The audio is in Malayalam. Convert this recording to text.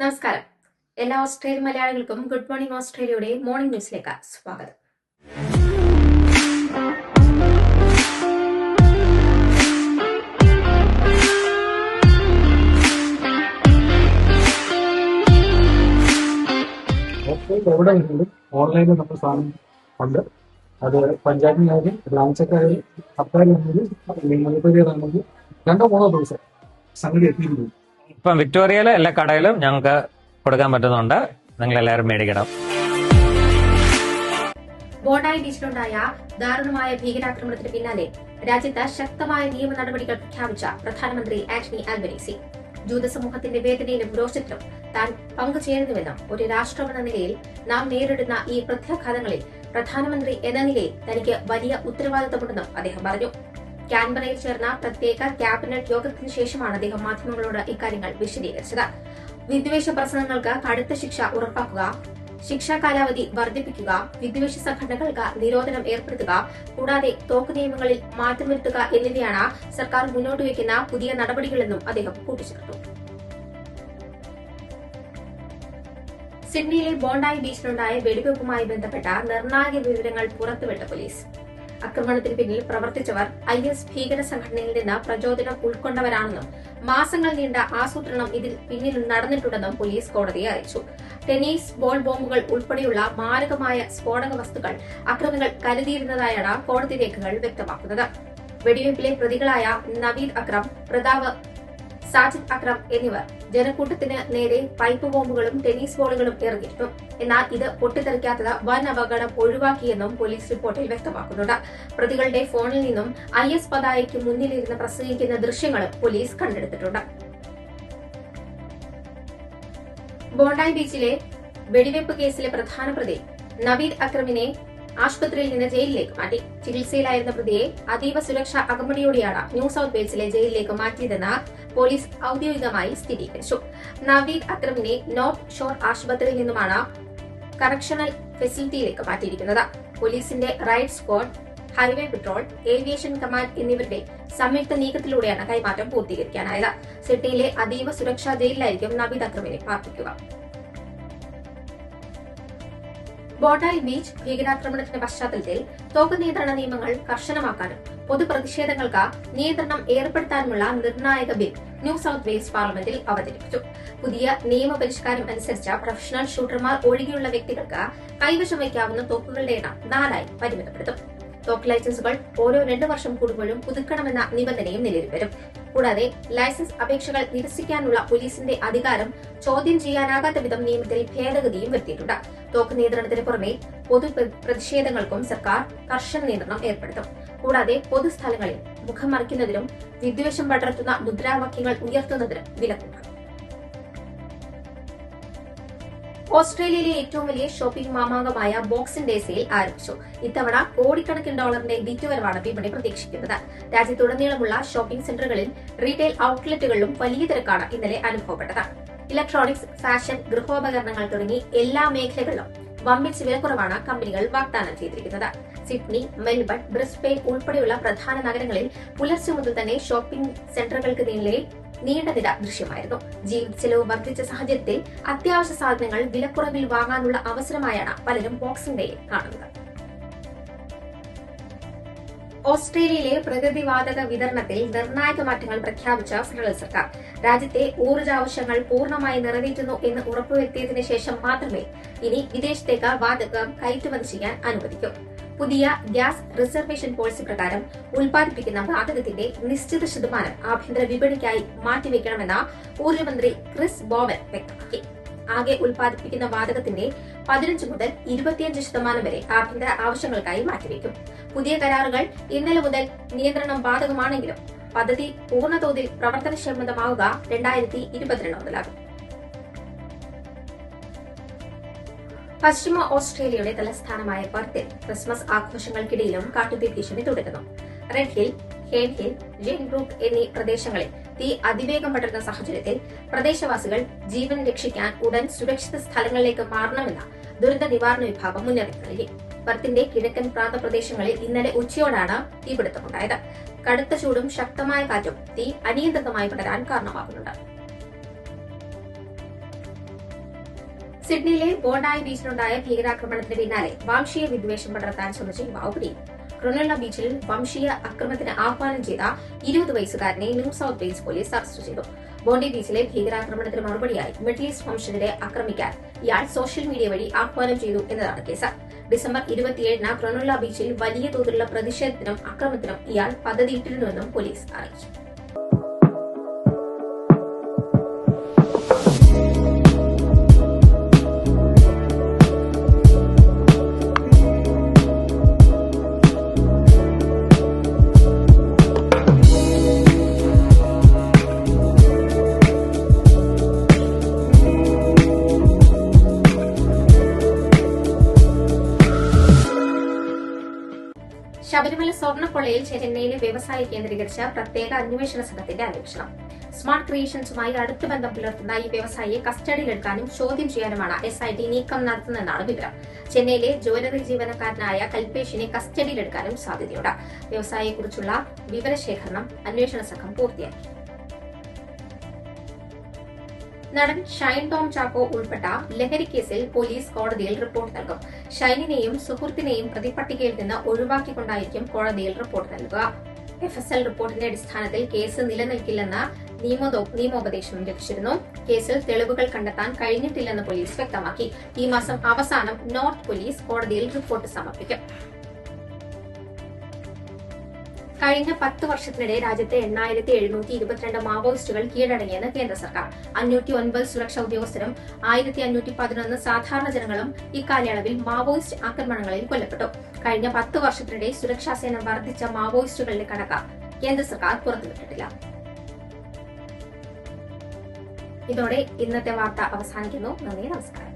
നമസ്കാരം. എല്ലാ ഓസ്ട്രേലിയൻ മലയാളികൾക്കും ഗുഡ് മോർണിംഗ് ഓസ്ട്രേലിയയുടെ മോർണിംഗ് ന്യൂസിലേക്ക് സ്വാഗതം. എവിടെ ഓൺലൈനിൽ നമ്മൾ സാധനം ഉണ്ട്. അത് പഞ്ചായത്തിനായാലും ബ്രാഞ്ചൊക്കെ അപ്പാരി ആണെങ്കിലും മുനിപ്പതിയാണെങ്കിലും രണ്ടോ മൂന്നോ ദിവസം സംഗതി എത്തിയിരുന്നു ഇപ്പം വിക്ടോറിയയിലെ എല്ലാ കടയിലും ഞങ്ങൾക്ക് കൊടുക്കാൻ പറ്റുന്നുണ്ട്. നിങ്ങൾ എല്ലാവരും മേടിക്കണം. ബോണ്ടായി ബീച്ചിലുണ്ടായ ദാരുണമായ ഭീകരാക്രമണത്തിന് പിന്നാലെ രാജ്യത്ത് ശക്തമായ നിയമ നടപടികൾ പ്രഖ്യാപിച്ച പ്രധാനമന്ത്രി ആന്റണി ആൽബനീസി. ജൂത സമൂഹത്തിന്റെ വേദനയിലും രോഷത്തിലും താൻ പങ്കുചേരുന്നുവെന്നും ഒരു രാഷ്ട്രമെന്ന നിലയിൽ നാം നേരിടുന്ന ഈ പ്രത്യാഘാതങ്ങളിൽ പ്രധാനമന്ത്രി എന്ന നിലയിൽ തനിക്ക് വലിയ ഉത്തരവാദിത്തമുണ്ടെന്നും അദ്ദേഹം പറഞ്ഞു. കാൻബറയിൽ ചേർന്ന പ്രത്യേക ക്യാബിനറ്റ് യോഗത്തിന് ശേഷമാണ് അദ്ദേഹം മാധ്യമങ്ങളോട് ഇക്കാര്യങ്ങൾ വിശദീകരിച്ചത്. വിദ്വേഷ പ്രസംഗങ്ങൾക്ക് കടുത്ത ശിക്ഷ ഉറപ്പാക്കുക ശിക്ഷാ കാലാവധി വർദ്ധിപ്പിക്കുക വിദ്വേഷ സംഘടനകൾക്ക് നിരോധനം ഏർപ്പെടുത്തുക കൂടാതെ തോക്ക് നിയമങ്ങളിൽ മാറ്റം വരുത്തുക എന്നിവയാണ് സർക്കാർ മുന്നോട്ട് വയ്ക്കുന്ന പുതിയ നടപടികളെന്നും അദ്ദേഹം കൂട്ടിച്ചേർത്തു. സിഡ്നിയിലെ ബോണ്ടായി ബീച്ചിലുണ്ടായ വെടിവെപ്പുമായി ബന്ധപ്പെട്ട നിർണായക വിവരങ്ങൾ പുറത്തുവിട്ട പോലീസ്. ആക്രമണത്തിന് പിന്നിൽ പ്രവർത്തിച്ചവർ ഐ എസ് ഭീകര സംഘടനയിൽ നിന്ന് പ്രചോദനം ഉൾക്കൊണ്ടവരാണെന്നും മാസങ്ങൾ നീണ്ട ആസൂത്രണം ഇതിൽ പിന്നിൽ നടന്നിട്ടുണ്ടെന്നും പോലീസ് കോടതിയെ അറിയിച്ചു. ടെന്നീസ് ബോൾ ബോംബുകൾ ഉൾപ്പെടെയുള്ള മാരകമായ സ്ഫോടക വസ്തുക്കൾ അക്രമികൾ കരുതിയിരുന്നതായാണ് കോടതി രേഖകൾ വ്യക്തമാക്കുന്നത്. വെടിവയ്പിലെ പ്രതികളായ നവീദ് അക്രം പ്രതാപ് സാജിദ് അക്രം എന്നിവർ ജനക്കൂട്ടത്തിന് നേരെ പൈപ്പ് ബോംബുകളും ടെന്നീസ് ബോളുകളും എറിഞ്ഞിരുന്നു എന്നാൽ ഇത് പൊട്ടിത്തെറിക്കാത്തത് വൻ അപകടം ഒഴിവാക്കിയെന്നും പോലീസ് റിപ്പോർട്ടിൽ വ്യക്തമാക്കുന്നുണ്ട്. പ്രതികളുടെ ഫോണിൽ നിന്നും ഐ എസ് പതായയ്ക്ക് മുന്നിലിരുന്ന് പ്രസംഗിക്കുന്ന ദൃശ്യങ്ങളും പോലീസ് കണ്ടെടുത്തിട്ടുണ്ട്. ബോണ്ടായി ബീച്ചിലെ വെടിവെപ്പ് കേസിലെ പ്രധാന പ്രതി നവീദ് അക്രമിനെ ആശുപത്രിയിൽ നിന്ന് ജയിലിലേക്ക് മാറ്റി. ചികിത്സയിലായിരുന്ന പ്രതിയെ അതീവ സുരക്ഷാ അകമ്പടിയോടെയാണ് ന്യൂ സൌത്ത് വെയിൽസിലെ ജയിലിലേക്ക് മാറ്റിയതെന്ന് പോലീസ് ഔദ്യോഗികമായി സ്ഥിരീകരിച്ചു. നവീദ് അക്രമിനെ നോർത്ത് ഷോർ ആശുപത്രിയിൽ നിന്നുമാണ് കറക്ഷണൽ ഫെസിലിറ്റിയിലേക്ക് മാറ്റിയിരിക്കുന്നത്. പോലീസിന്റെ raid squad highway patrol aviation command എന്നിവരുടെ സംയുക്ത നീക്കത്തിലൂടെയാണ് കൈമാറ്റം പൂർത്തീകരിക്കാനായത്. സിഡ്നിയിലെ അതീവ സുരക്ഷാ ജയിലിലായിരിക്കും നവീദ് അക്രമിനെ പാർപ്പിക്കുക. ബോട്ടായി ബീച്ച് ഭീകരാക്രമണത്തിന്റെ പശ്ചാത്തലത്തിൽ തോക്ക് നിയന്ത്രണ നിയമങ്ങൾ കർശനമാക്കാനും പൊതുപ്രതിഷേധങ്ങൾക്ക് നിയന്ത്രണം ഏർപ്പെടുത്താനുമുള്ള നിർണായക ബിൽ ന്യൂ സൌത്ത് വെയിൽസ് പാർലമെന്റിൽ അവതരിപ്പിച്ചു. പുതിയ നിയമപരിഷ്കാരം അനുസരിച്ച പ്രൊഫഷണൽ ഷൂട്ടർമാർ ഒഴികെയുള്ള വ്യക്തികൾക്ക് കൈവശം വയ്ക്കാവുന്ന തോക്കുകളുടെ എണ്ണം നാലായി പരിമിതപ്പെടുത്തും. തോക്ക് ലൈസൻസുകൾ ഓരോ രണ്ടു വർഷം കൂടുമ്പോഴും പുതുക്കണമെന്ന നിബന്ധനയും നിലവിൽ വരും കൂടാതെ ലൈസൻസ് അപേക്ഷകൾ നിരസിക്കാനുള്ള പോലീസിന്റെ അധികാരം ചോദ്യം ചെയ്യാനാകാത്ത വിധം നിയമത്തിൽ ഭേദഗതിയും വരുത്തിയിട്ടുണ്ട്. തോക്ക് നിയന്ത്രണത്തിന് പുറമെ പൊതു പ്രതിഷേധങ്ങൾക്കും സർക്കാർ കർശന നിയന്ത്രണം ഏർപ്പെടുത്തും. കൂടാതെ പൊതുസ്ഥലങ്ങളിൽ മുഖം മറിക്കുന്നതിനും വിദ്വേഷം പടർത്തുന്ന മുദ്രാവാക്യങ്ങൾ ഉയർത്തുന്നതിനും വിലക്കുണ്ട്. ഓസ്ട്രേലിയയിലെ ഏറ്റവും വലിയ ഷോപ്പിംഗ് മാമാങ്കമായ ബോക്സിംഗ് ഡേ സെയിൽ ആരംഭിച്ചു. ഇത്തവണ കോടിക്കണക്കിന് ഡോളറിന്റെ വിറ്റുവരവാണ് വിപണി പ്രതീക്ഷിക്കുന്നത്. രാജ്യത്തുടനീളമുള്ള ഷോപ്പിംഗ് സെന്ററുകളിൽ റീറ്റെയിൽ ഔട്ട്ലെറ്റുകളിലും വലിയ തിരക്കാണ് ഇന്നലെ അനുഭവപ്പെട്ടത്. ഇലക്ട്രോണിക്സ് ഫാഷൻ ഗൃഹോപകരണങ്ങൾ തുടങ്ങി എല്ലാ മേഖലകളിലും വമ്പിച്ച വിലക്കുറവാണ് കമ്പനികൾ വാഗ്ദാനം ചെയ്തിരിക്കുന്നത്. സിഡ്നി മെൽബൺ ബ്രിസ്ബെയിൻ ഉൾപ്പെടെയുള്ള പ്രധാന നഗരങ്ങളിൽ പുലർച്ചെ മുതൽ തന്നെ ഷോപ്പിംഗ് സെന്ററുകൾക്ക് നേരെ നീണ്ട നിര ദൃശ്യമായിരുന്നു ജീവിത ചെലവ് വർദ്ധിച്ച സാഹചര്യത്തിൽ അത്യാവശ്യ സാധനങ്ങൾ വിലക്കുറവിൽ വാങ്ങാനുള്ള അവസരമായാണ് പലരും ബോക്സിംഗ് ഡേയിൽ കാണുന്നത്. ഓസ്ട്രേലിയയിലെ പ്രകൃതിവാതക വിതരണത്തിൽ നിർണായക മാറ്റങ്ങൾ പ്രഖ്യാപിച്ച ഫെഡറൽ സർക്കാർ. രാജ്യത്തെ ഊർജാവശ്യങ്ങൾ പൂർണമായി നിറവേറ്റുന്നു എന്ന് ഉറപ്പുവരുത്തിയതിനു ശേഷം മാത്രമേ ഇനി വിദേശത്തേക്ക് വാതകം കയറ്റുമതി ചെയ്യാൻ അനുവദിക്കൂ. പുതിയ ഗ്യാസ് റിസർവേഷൻ പോളിസി പ്രകാരം ഉൽപ്പാദിപ്പിക്കുന്ന വാതകത്തിന്റെ നിശ്ചിത ശതമാനം ആഭ്യന്തര വിപണിക്കായി മാറ്റിവെക്കണമെന്ന ഊർജമന്ത്രി ക്രിസ് ബോവൻ വ്യക്തമാക്കി. ആകെ ഉൽപ്പാദിപ്പിക്കുന്ന വാതകത്തിന്റെ പതിനഞ്ച് മുതൽ ഇരുപത്തിയഞ്ച് ശതമാനം വരെ ആഭ്യന്തര ആവശ്യങ്ങൾക്കായി മാറ്റിവെക്കും. പുതിയ കരാറുകൾ ഇന്നലെ മുതൽ നിയന്ത്രണം ബാധകമാണെങ്കിലും പദ്ധതി പൂർണതോതിൽ പ്രവർത്തനക്ഷമതമാവുക രണ്ടായിരത്തി ഇരുപത്തിരണ്ട് മുതലാകും പശ്ചിമ ഓസ്ട്രേലിയയുടെ തലസ്ഥാനമായ പെർത്തിൽ ക്രിസ്മസ് ആഘോഷങ്ങൾക്കിടയിലും കാട്ടുതീ ഭീഷണി തുടരുന്നു. റെഡ് ഹിൽ ഹേൻ ഹിൽ ഗ്രൂപ്പ് എന്നീ പ്രദേശങ്ങളിൽ തീ അതിവേഗം പടരുന്ന സാഹചര്യത്തിൽ പ്രദേശവാസികൾ ജീവൻ രക്ഷിക്കാൻ ഉടൻ സുരക്ഷിത സ്ഥലങ്ങളിലേക്ക് മാറണമെന്ന ദുരന്ത നിവാരണ വിഭാഗം മുന്നറിയിപ്പ് നൽകി. പർത്തിന്റെ കിഴക്കൻ പ്രാന്തപ്രദേശങ്ങളിൽ ഇന്നലെ ഉച്ചയോടാണ് തീപിടുത്തമുണ്ടായത്. കടുത്ത ചൂടും ശക്തമായ കാറ്റും തീ അനിയന്ത്രിതമായി പടരാൻ കാരണമാകുന്നുണ്ട്. സിഡ്നിയിലെ ബോണ്ടായി ബീച്ചിലുണ്ടായ ഭീകരാക്രമണത്തിന് പിന്നാലെ വംശീയ വിദ്വേഷം പടർത്താൻ ശ്രമിച്ച യുവാവ് പിടിയിൽ. ബീച്ചിൽ വംശീയ അക്രമത്തിന് ആഹ്വാനം ചെയ്ത ഇരുപത് വയസ്സുകാരനെ New South Wales police arrest ചെയ്തു. ബോണ്ടി ബീച്ചിലെ ഭീകരാക്രമണത്തിന് മറുപടിയായി മിഡിൽ ഈസ്റ്റ് വംശജരെ ആക്രമിക്കാൻ ഇയാൾ സോഷ്യൽ മീഡിയ വഴി ആഹ്വാനം ചെയ്തു എന്നതാണ് കേസ്. ഡിസംബർ ഇരുപത്തിയേഴിന് ക്രൊണുള്ള ബീച്ചിൽ വലിയ തോതിലുള്ള പ്രതിഷേധത്തിനും അക്രമത്തിനും ഇയാൾ പദ്ധതിയിട്ടിരുന്നുവെന്നും പോലീസ് അറിയിച്ചു. ശബരിമല സ്വർണക്കൊള്ളയിൽ ചെന്നൈയിലെ വ്യവസായി കേന്ദ്രീകരിച്ച പ്രത്യേക അന്വേഷണ സംഘത്തിന്റെ അന്വേഷണം. സ്മാർട്ട് ക്രിയേഷൻസുമായി അടുത്ത ബന്ധം പുലർത്തുന്ന ഈ വ്യവസായിയെ കസ്റ്റഡിയിലെടുക്കാനും ചോദ്യം ചെയ്യാനുമാണ് എസ് ഐ ടി നീക്കം നടത്തുന്നതെന്നാണ് വിവരം. ചെന്നൈയിലെ ജ്വല്ലറി ജീവനക്കാരനായ കൽപേഷിനെ കസ്റ്റഡിയിലെടുക്കാനും സാധ്യതയുണ്ട്. വ്യവസായിയെക്കുറിച്ചുള്ള വിവരശേഖരണം അന്വേഷണ സംഘം പൂർത്തിയാക്കി. നടൻ ഷൈൻ ടോം ചാക്കോ ഉൾപ്പെട്ട ലഹരി കേസിൽ പോലീസ് കോടതിയിൽ റിപ്പോർട്ട് നൽകും. ഷൈനിനെയും സുഹൃത്തിനെയും പ്രതിപട്ടികയിൽ നിന്ന് ഒഴിവാക്കിക്കൊണ്ടായിരിക്കും കോടതിയിൽ റിപ്പോർട്ട് നൽകുക. എഫ് എസ് എൽ റിപ്പോർട്ടിന്റെ അടിസ്ഥാനത്തിൽ കേസ് നിലനിൽക്കില്ലെന്ന നിയമോപ- നിയമോപദേശം ലഭിച്ചിരുന്നു. കേസിൽ തെളിവുകൾ കണ്ടെത്താൻ കഴിഞ്ഞിട്ടില്ലെന്ന് പോലീസ് വ്യക്തമാക്കി. ഈ മാസം അവസാനം നോർത്ത് പോലീസ് കോടതിയിൽ റിപ്പോർട്ട് സമർപ്പിക്കും. കഴിഞ്ഞ പത്ത് വർഷത്തിനിടെ രാജ്യത്തെ എണ്ണായിരത്തി എഴുന്നൂറ്റി ഇരുപത്തിരണ്ട് മാവോയിസ്റ്റുകൾ കീഴടങ്ങിയെന്ന് കേന്ദ്ര സർക്കാർ. അഞ്ഞൂറ്റി ഒൻപത് സുരക്ഷാ ഉദ്യോഗസ്ഥരും ആയിരത്തി അഞ്ഞൂറ്റി പതിനൊന്ന് സാധാരണ ജനങ്ങളും ഇക്കാലയളവിൽ മാവോയിസ്റ്റ് ആക്രമണങ്ങളിൽ കൊല്ലപ്പെട്ടു. കഴിഞ്ഞ പത്ത് വർഷത്തിനിടെ സുരക്ഷാ സേന വർദ്ധിച്ച മാവോയിസ്റ്റുകളുടെ കണക്ക് കേന്ദ്ര സർക്കാർ പുറത്തുവിട്ടിട്ടില്ല. ഇതോടെ ഇന്നത്തെ വാർത്ത അവസാനിക്കുന്നു. നന്ദി നമസ്കാരം.